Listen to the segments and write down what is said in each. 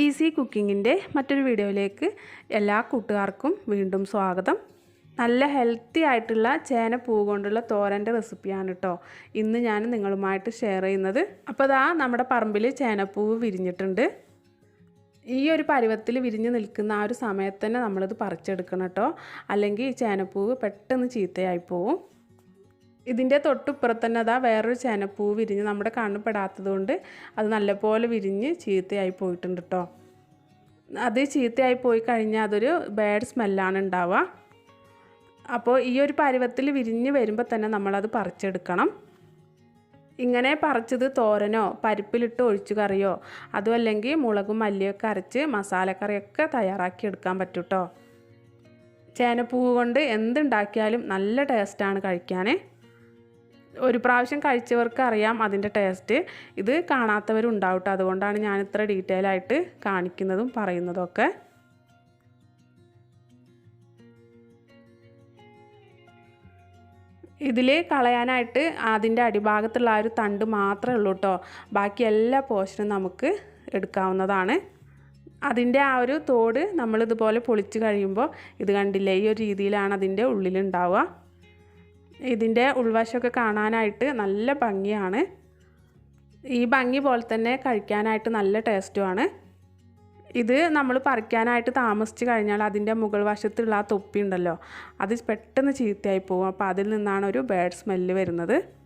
Easy കുക്കിങ്ങിന്റെ മറ്റൊരു വീഡിയോയിലേക്ക് എല്ലാ കൂട്ടുകാർക്കും വീണ്ടും സ്വാഗതം. നല്ല ഹെൽത്തി ആയിട്ടുള്ള ചേനപ്പൂ കൊണ്ടുള്ള തോരന്റെ റെസിപ്പിയാണ് കേട്ടോ. ഇന്ന് ഞാൻ നിങ്ങളുമായിട്ട് ഷെയർ ചെയ്യുന്നത്. അപ്പോൾ അതാ നമ്മുടെ പറമ്പിൽ ചേനപ്പൂവ് വിരിഞ്ഞിട്ടുണ്ട്. ഈ ഒരു പരുവത്തിൽ വിരിഞ്ഞ് നിൽക്കുന്ന ആ ഒരു സമയത്ത് തന്നെ നമ്മളിത് പറിച്ചെടുക്കണം കേട്ടോ. അല്ലെങ്കിൽ ചേനപ്പൂവ് പെട്ടെന്ന് ചീത്തയായി പോവും. ഇതിന്റെ തൊട്ടിപ്പുറത്ത് തന്നെ അതാ വേറൊരു ചേനപ്പൂ വിരിഞ്ഞ് നമ്മുടെ കണ്ണ് പെടാത്തത് കൊണ്ട് അത് നല്ലപോലെ വിരിഞ്ഞ് ചീത്തയായി പോയിട്ടുണ്ട് കേട്ടോ അത് ചീത്തയായി പോയി കഴിഞ്ഞാൽ അതൊരു ബാഡ് സ്മെല്ലാണ് ഉണ്ടാവുക. അപ്പോൾ ഈ ഒരു പരുവത്തിൽ വിരിഞ്ഞ് വരുമ്പോൾ തന്നെ നമ്മളത് പറിച്ചെടുക്കണം. ഇങ്ങനെ പറിച്ചത് തോരനോ പരിപ്പിലിട്ട് ഒഴിച്ചു കറിയോ അതും അല്ലെങ്കിൽ മുളകും മല്ലിയൊക്കെ അരച്ച് മസാലക്കറിയൊക്കെ തയ്യാറാക്കി എടുക്കാൻ പറ്റും കേട്ടോ ചേനപ്പൂവ് കൊണ്ട് എന്തുണ്ടാക്കിയാലും നല്ല ടേസ്റ്റാണ് കഴിക്കാൻ. ഒരു പ്രാവശ്യം കഴിച്ചവർക്ക് അറിയാം അതിന്റെ ടേസ്റ്റ്. ഇത് കാണാത്തവരുണ്ടാവും കേട്ടോ അതുകൊണ്ടാണ് ഞാൻ ഇത്ര ഡീറ്റെയിൽ ആയിട്ട് കാണിക്കുന്നതും പറയുന്നതും ഒക്കെ ഇതിൽ കളയാനായിട്ട് അതിന്റെ അടിഭാഗത്തുള്ള ആ ഒരു തണ്ട് മാത്രമേ ഉള്ളൂ കേട്ടോ ബാക്കി എല്ലാ പോഷനും നമുക്ക് എടുക്കാവുന്നതാണ്. അതിന്റെ ആ ഒരു തോട് നമ്മളിതുപോലെ പൊളിച്ച് കഴിയുമ്പോൾ ഇത് കണ്ടില്ലേ? ഈ ഒരു രീതിയിലാണ് അതിന്റെ ഉള്ളിലുണ്ടാവുക. ഇതിന്റെ ഉൾവശമൊക്കെ കാണാനായിട്ട് നല്ല ഭംഗിയാണ്. ഈ ഭംഗി പോലെ തന്നെ കഴിക്കാനായിട്ട് നല്ല ടേസ്റ്റുമാണ് ഇത് നമ്മൾ പറിക്കാനായിട്ട് താമസിച്ച് കഴിഞ്ഞാൽ അതിന്റെ മുകൾ വശത്തുള്ള ആ തൊപ്പി ഉണ്ടല്ലോ അത് പെട്ടെന്ന് ചീത്തയായി പോകും അപ്പോൾ അതിൽ നിന്നാണ് ഒരു ബാഡ് സ്മെല്ല് വരുന്നത്.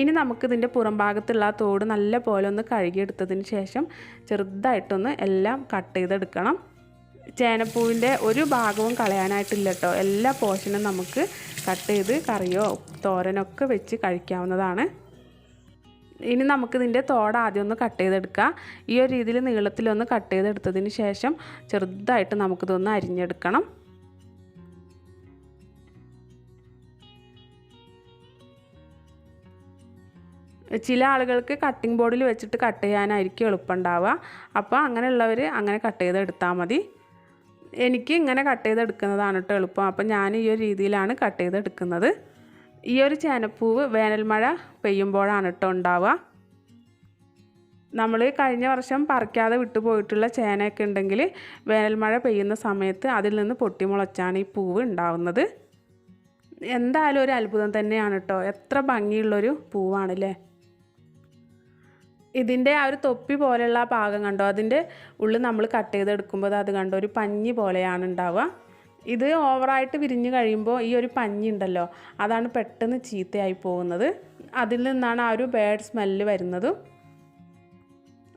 ഇനി നമുക്കിതിന്റെ പുറം ഭാഗത്തുള്ള ആ തോട് നല്ല പോലെ ഒന്ന് കഴുകിയെടുത്തതിന് ശേഷം ചെറുതായിട്ടൊന്ന് എല്ലാം കട്ട് ചെയ്തെടുക്കണം. ചേനപ്പൂവിന്റെ ഒരു ഭാഗവും കളയാനായിട്ടില്ല കേട്ടോ. എല്ലാ പോർഷനും നമുക്ക് കട്ട് ചെയ്ത് കറിയോ തോരനൊക്കെ വെച്ച് കഴിക്കാവുന്നതാണ്. ഇനി നമുക്കിതിന്റെ തോട് ആദ്യം ഒന്ന് കട്ട് ചെയ്തെടുക്കുക ഈ ഒരു രീതിയിൽ നീളത്തിലൊന്ന് കട്ട് ചെയ്തെടുത്തതിന് ശേഷം ചെറുതായിട്ട് നമുക്കിതൊന്ന് അരിഞ്ഞെടുക്കണം. ചില ആളുകൾക്ക് കട്ടിംഗ് ബോർഡിൽ വെച്ചിട്ട് കട്ട് ചെയ്യാനായിരിക്കും എളുപ്പമുണ്ടാവുക. അപ്പോൾ അങ്ങനെയുള്ളവർ അങ്ങനെ കട്ട് ചെയ്തെടുത്താൽ മതി. എനിക്ക് ഇങ്ങനെ കട്ട് ചെയ്തെടുക്കുന്നതാണ് കേട്ടോ എളുപ്പം. അപ്പോൾ ഞാൻ ഈ ഒരു രീതിയിലാണ് കട്ട് ചെയ്തെടുക്കുന്നത് ഈ ഒരു ചേനപ്പൂവ് വേനൽ മഴ പെയ്യുമ്പോഴാണ് കേട്ടോ ഉണ്ടാവുക. നമ്മൾ കഴിഞ്ഞ വർഷം പറിക്കാതെ വിട്ടുപോയിട്ടുള്ള ചേനയൊക്കെ ഉണ്ടെങ്കിൽ വേനൽ മഴ പെയ്യുന്ന സമയത്ത് അതിൽ നിന്ന് പൊട്ടിമുളച്ചാണ് ഈ പൂവ് ഉണ്ടാവുന്നത്. എന്തായാലും ഒരു അത്ഭുതം തന്നെയാണ് കേട്ടോ എത്ര ഭംഗിയുള്ളൊരു പൂവാണല്ലേ? ഇതിന്റെ ആ ഒരു തൊപ്പി പോലെയുള്ള ആ ഭാഗം കണ്ടോ? അതിന്റെ ഉള്ളിൽ നമ്മൾ കട്ട് ചെയ്തെടുക്കുമ്പോൾ അത് കണ്ടോ? ഒരു പഞ്ഞി പോലെയാണ് ഉണ്ടാവുക. ഇത് ഓവറായിട്ട് വിരിഞ്ഞ് കഴിയുമ്പോൾ ഈ ഒരു പഞ്ഞി ഉണ്ടല്ലോ അതാണ് പെട്ടെന്ന് ചീത്തയായി പോകുന്നത്. അതിൽ നിന്നാണ് ആ ഒരു ബാഡ് സ്മെല്ല് വരുന്നതും.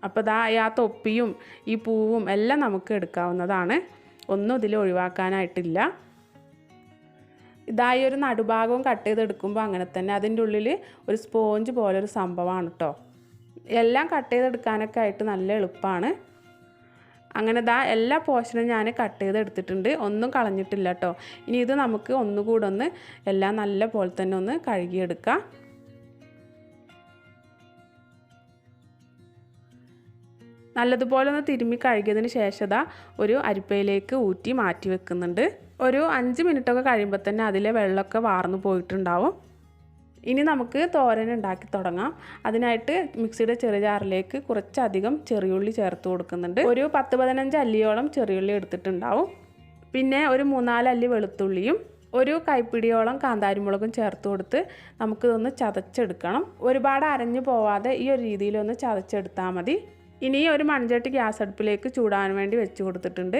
അപ്പോൾ ഇതാ ആ തൊപ്പിയും ഈ പൂവും എല്ലാം നമുക്ക് എടുക്കാവുന്നതാണ്. ഒന്നും ഇതിൽ ഒഴിവാക്കാനായിട്ടില്ല. ഇതായി ഒരു നടുഭാഗവും കട്ട് ചെയ്തെടുക്കുമ്പോൾ അങ്ങനെ തന്നെ അതിന്റെ ഉള്ളിൽ ഒരു സ്പോഞ്ച് പോലെ ഒരു സംഭവമാണ് കേട്ടോ എല്ലാം കട്ട് ചെയ്തെടുക്കാനൊക്കെ ആയിട്ട് നല്ല എളുപ്പമാണ് അങ്ങനെ ദാ എല്ലാ പോർഷനും ഞാൻ കട്ട് ചെയ്തെടുത്തിട്ടുണ്ട്. ഒന്നും കളഞ്ഞിട്ടില്ല കേട്ടോ ഇനി ഇത് നമുക്ക് ഒന്നുകൂടെ ഒന്ന് എല്ലാം നല്ല പോലെ തന്നെ ഒന്ന് കഴുകിയെടുക്കാം. നല്ലതുപോലെ ഒന്ന് തിരുമ്മി കഴുകിയതിന് ശേഷം ഒരു അരിപ്പയിലേക്ക് ഊറ്റി മാറ്റി വെക്കുന്നുണ്ട്. ഒരു അഞ്ച് മിനിറ്റൊക്കെ കഴിയുമ്പോൾ തന്നെ അതിലെ വെള്ളമൊക്കെ വാർന്നു പോയിട്ടുണ്ടാവും. ഇനി നമുക്ക് തോരൻ ഉണ്ടാക്കി തുടങ്ങാം. അതിനായിട്ട് മിക്സിയുടെ ചെറിയ ജാറിലേക്ക് കുറച്ചധികം ചെറിയുള്ളി ചേർത്ത് കൊടുക്കുന്നുണ്ട്. ഒരു പത്ത് പതിനഞ്ച് അല്ലിയോളം ചെറിയുള്ളി എടുത്തിട്ടുണ്ടാവും. പിന്നെ ഒരു മൂന്നാൽ അല്ലി വെളുത്തുള്ളിയും ഒരു കൈപ്പിടിയോളം കാന്താരിമുളകും ചേർത്ത് കൊടുത്ത് നമുക്കിതൊന്ന് ചതച്ചെടുക്കണം. ഒരുപാട് അരഞ്ഞു പോവാതെ ഈ ഒരു രീതിയിലൊന്ന് ചതച്ചെടുത്താൽ മതി. ഇനി ഒരു മൺചട്ടി ഗ്യാസ് അടുപ്പിലേക്ക് ചൂടാൻ വേണ്ടി വെച്ച് കൊടുത്തിട്ടുണ്ട്.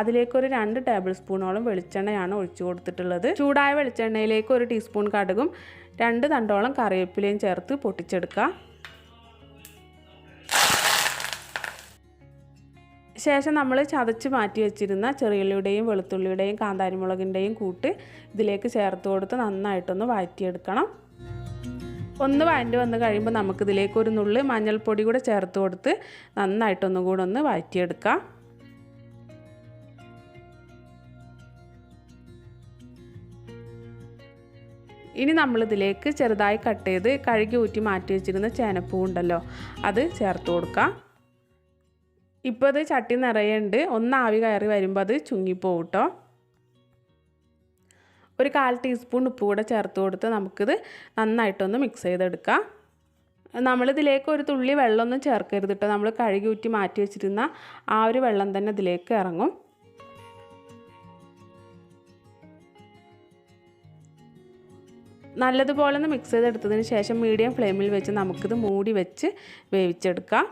അതിലേക്ക് ഒരു രണ്ട് ടേബിൾ സ്പൂണോളം വെളിച്ചെണ്ണയാണ് ഒഴിച്ചു കൊടുത്തിട്ടുള്ളത്. ചൂടായ വെളിച്ചെണ്ണയിലേക്ക് ഒരു ടീസ്പൂൺ കടുകും രണ്ട് തണ്ടോളം കറിവേപ്പിലയും ചേർത്ത് പൊട്ടിച്ചെടുക്കുക. ശേഷം നമ്മൾ ചതച്ച് മാറ്റി വെച്ചിരുന്ന ചെറിയുള്ളിയുടെയും വെളുത്തുള്ളിയുടെയും കാന്താരിമുളകിന്റെയും കൂട്ട് ഇതിലേക്ക് ചേർത്ത് കൊടുത്ത് നന്നായിട്ടൊന്ന് വഴറ്റിയെടുക്കണം. ഒന്ന് വഴണ്ടി വന്ന് കഴിയുമ്പോൾ നമുക്കിതിലേക്ക് ഒരു നുള്ളി മഞ്ഞൾപ്പൊടി കൂടെ ചേർത്ത് കൊടുത്ത് നന്നായിട്ടൊന്നും കൂടെ ഒന്ന് വഴറ്റിയെടുക്കാം. ഇനി നമ്മളിതിലേക്ക് ചെറുതായി കട്ട് ചെയ്ത് കഴുകി ഊറ്റി മാറ്റി വെച്ചിരുന്ന ചേനപ്പൂ ഉണ്ടല്ലോ അത് ചേർത്ത് കൊടുക്കാം. ഇപ്പോൾ അത് ചട്ടി നിറയുണ്ട്. ഒന്ന് ആവി കയറി വരുമ്പോൾ അത് ചുങ്ങിപ്പോവും കേട്ടോ ഒരു കാൽ ടീസ്പൂൺ ഉപ്പ് കൂടെ ചേർത്ത് കൊടുത്ത് നമുക്കിത് നന്നായിട്ടൊന്ന് മിക്സ് ചെയ്തെടുക്കാം. നമ്മളിതിലേക്ക് ഒരു തുള്ളി വെള്ളമൊന്നും ചേർക്കരുത് കേട്ടോ നമ്മൾ കഴുകി ഊറ്റി മാറ്റി വെച്ചിരുന്ന ആ ഒരു വെള്ളം തന്നെ ഇതിലേക്ക് ഇറങ്ങും. നല്ലതുപോലെ ഒന്ന് മിക്സ് ചെയ്തെടുത്തതിന് ശേഷം മീഡിയം ഫ്ലെയിമിൽ വെച്ച് നമുക്കിത് മൂടി വെച്ച് വേവിച്ചെടുക്കാം.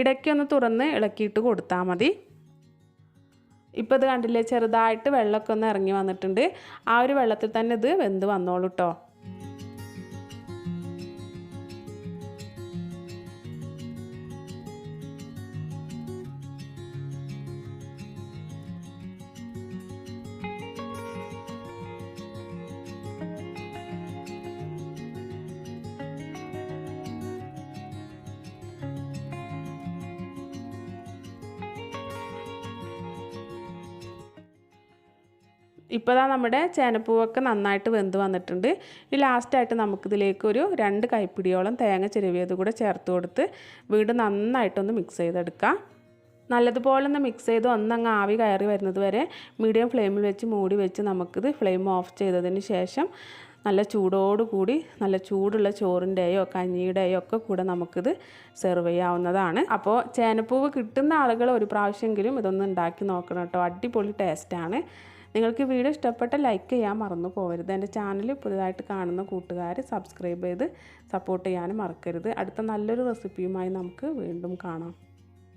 ഇടയ്ക്കൊന്ന് തുറന്ന് ഇളക്കിയിട്ട് കൊടുത്താൽ മതി. ഇപ്പോൾ ഇത് കണ്ടില്ലേ ചെറുതായിട്ട് വെള്ളമൊക്കെ ഒന്ന് ഇറങ്ങി വന്നിട്ടുണ്ട്. ആ ഒരു വെള്ളത്തിൽ തന്നെ ഇത് വെന്ത് വന്നോളൂ കേട്ടോ ഇപ്പോൾ ഇതാ നമ്മുടെ ചേനപ്പൂവൊക്കെ നന്നായിട്ട് വെന്ത് വന്നിട്ടുണ്ട്. ഈ ലാസ്റ്റായിട്ട് നമുക്കിതിലേക്ക് ഒരു രണ്ട് കൈപ്പിടിയോളം തേങ്ങ ചിരവിയത് കൂടെ ചേർത്ത് കൊടുത്ത് വീണ്ടും നന്നായിട്ടൊന്ന് മിക്സ് ചെയ്തെടുക്കാം. നല്ലതുപോലെ ഒന്ന് മിക്സ് ചെയ്ത് ഒന്നങ്ങ് ആവി കയറി വരുന്നത് വരെ മീഡിയം ഫ്ലെയിമിൽ വെച്ച് മൂടി വെച്ച് നമുക്കിത് ഫ്ലെയിം ഓഫ് ചെയ്തതിന് ശേഷം നല്ല ചൂടോടുകൂടി നല്ല ചൂടുള്ള ചോറിന്റെയോ കഞ്ഞിയുടെയോ ഒക്കെ കൂടെ നമുക്കിത് സെർവ് ചെയ്യാവുന്നതാണ്. അപ്പോൾ ചേനപ്പൂവ് കിട്ടുന്ന ആളുകൾ ഒരു പ്രാവശ്യമെങ്കിലും ഇതൊന്ന് ഉണ്ടാക്കി നോക്കണം കേട്ടോ. അടിപൊളി ടേസ്റ്റാണ് നിങ്ങൾക്ക് വീഡിയോ ഇഷ്ടപ്പെട്ട ലൈക്ക് ചെയ്യാൻ മറന്നു പോകരുത് എന്റെ ചാനൽ പുതുതായിട്ട് കാണുന്ന കൂട്ടുകാർ സബ്സ്ക്രൈബ് ചെയ്ത് സപ്പോർട്ട് ചെയ്യാനും മറക്കരുത്. അടുത്ത നല്ലൊരു റെസിപ്പിയുമായി നമുക്ക് വീണ്ടും കാണാം.